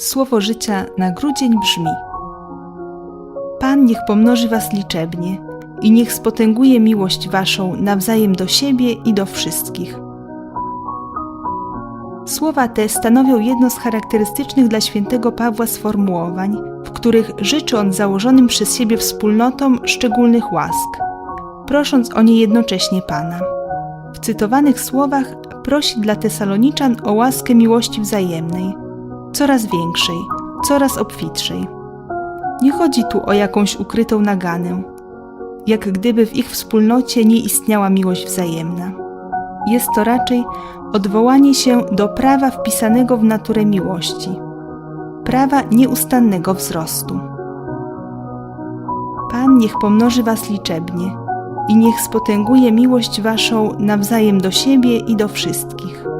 Słowo życia na grudzień brzmi: Pan niech pomnoży Was liczebnie i niech spotęguje miłość Waszą nawzajem do siebie i do wszystkich. Słowa te stanowią jedno z charakterystycznych dla świętego Pawła sformułowań, w których życzy on założonym przez siebie wspólnotom szczególnych łask, prosząc o nie jednocześnie Pana. W cytowanych słowach prosi dla Tesaloniczan o łaskę miłości wzajemnej, coraz większej, coraz obfitszej. Nie chodzi tu o jakąś ukrytą naganę, jak gdyby w ich wspólnocie nie istniała miłość wzajemna. Jest to raczej odwołanie się do prawa wpisanego w naturę miłości, prawa nieustannego wzrostu. Pan niech pomnoży Was liczebnie i niech spotęguje miłość Waszą nawzajem do siebie i do wszystkich.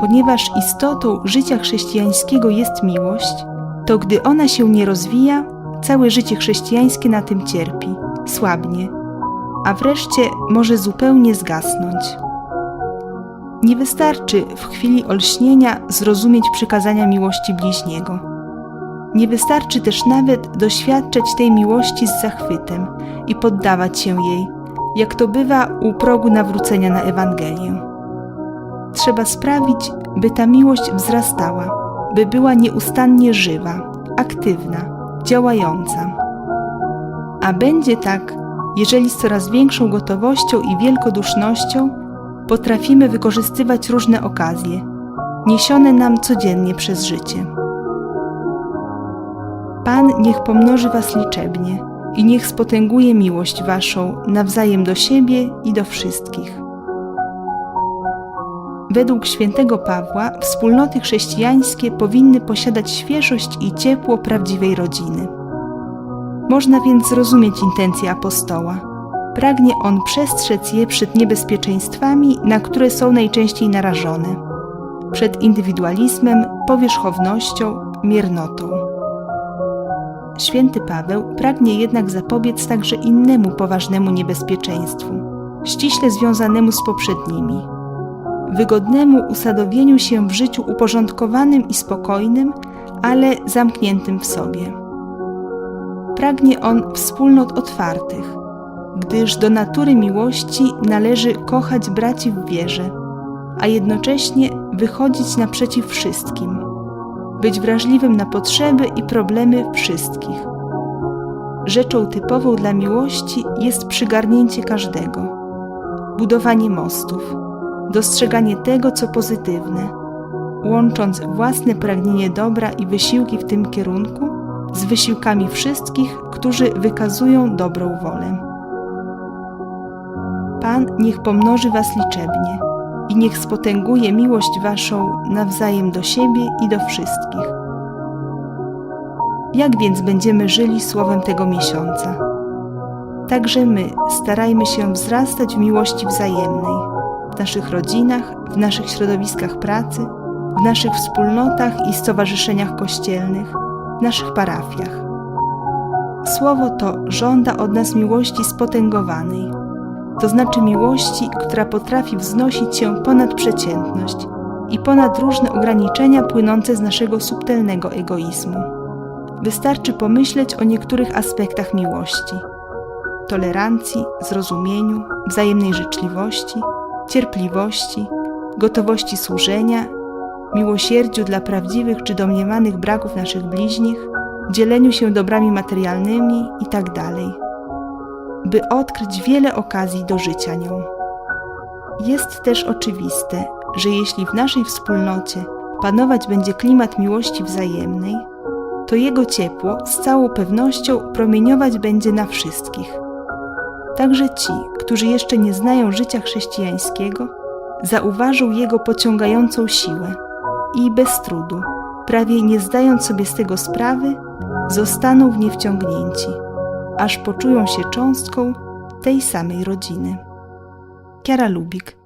Ponieważ istotą życia chrześcijańskiego jest miłość, to gdy ona się nie rozwija, całe życie chrześcijańskie na tym cierpi, słabnie, a wreszcie może zupełnie zgasnąć. Nie wystarczy w chwili olśnienia zrozumieć przykazania miłości bliźniego. Nie wystarczy też nawet doświadczać tej miłości z zachwytem i poddawać się jej, jak to bywa u progu nawrócenia na Ewangelię. Trzeba sprawić, by ta miłość wzrastała, by była nieustannie żywa, aktywna, działająca. A będzie tak, jeżeli z coraz większą gotowością i wielkodusznością potrafimy wykorzystywać różne okazje, niesione nam codziennie przez życie. Pan niech pomnoży Was liczebnie i niech spotęguje miłość Waszą nawzajem do siebie i do wszystkich. Według świętego Pawła wspólnoty chrześcijańskie powinny posiadać świeżość i ciepło prawdziwej rodziny. Można więc zrozumieć intencje apostoła. Pragnie on przestrzec je przed niebezpieczeństwami, na które są najczęściej narażone przed indywidualizmem, powierzchownością, miernotą. Święty Paweł pragnie jednak zapobiec także innemu poważnemu niebezpieczeństwu, ściśle związanemu z poprzednimi wygodnemu usadowieniu się w życiu uporządkowanym i spokojnym, ale zamkniętym w sobie. Pragnie on wspólnot otwartych, gdyż do natury miłości należy kochać braci w wierze, a jednocześnie wychodzić naprzeciw wszystkim, być wrażliwym na potrzeby i problemy wszystkich. Rzeczą typową dla miłości jest przygarnięcie każdego, budowanie mostów dostrzeganie tego, co pozytywne, łącząc własne pragnienie dobra i wysiłki w tym kierunku z wysiłkami wszystkich, którzy wykazują dobrą wolę. Pan niech pomnoży Was liczebnie i niech spotęguje miłość Waszą nawzajem do siebie i do wszystkich. Jak więc będziemy żyli słowem tego miesiąca? Także my starajmy się wzrastać w miłości wzajemnej naszych rodzinach, w naszych środowiskach pracy, w naszych wspólnotach i stowarzyszeniach kościelnych, w naszych parafiach. Słowo to żąda od nas miłości spotęgowanej, to znaczy miłości, która potrafi wznosić się ponad przeciętność i ponad różne ograniczenia płynące z naszego subtelnego egoizmu. Wystarczy pomyśleć o niektórych aspektach miłości tolerancji, zrozumieniu, wzajemnej życzliwości, cierpliwości, gotowości służenia, miłosierdziu dla prawdziwych czy domniemanych braków naszych bliźnich, dzieleniu się dobrami materialnymi itd., tak by odkryć wiele okazji do życia nią. Jest też oczywiste, że jeśli w naszej wspólnocie panować będzie klimat miłości wzajemnej, to jego ciepło z całą pewnością promieniować będzie na wszystkich – Także ci, którzy jeszcze nie znają życia chrześcijańskiego, zauważą jego pociągającą siłę i bez trudu, prawie nie zdając sobie z tego sprawy, zostaną w nie wciągnięci, aż poczują się cząstką tej samej rodziny. Kiara Lubik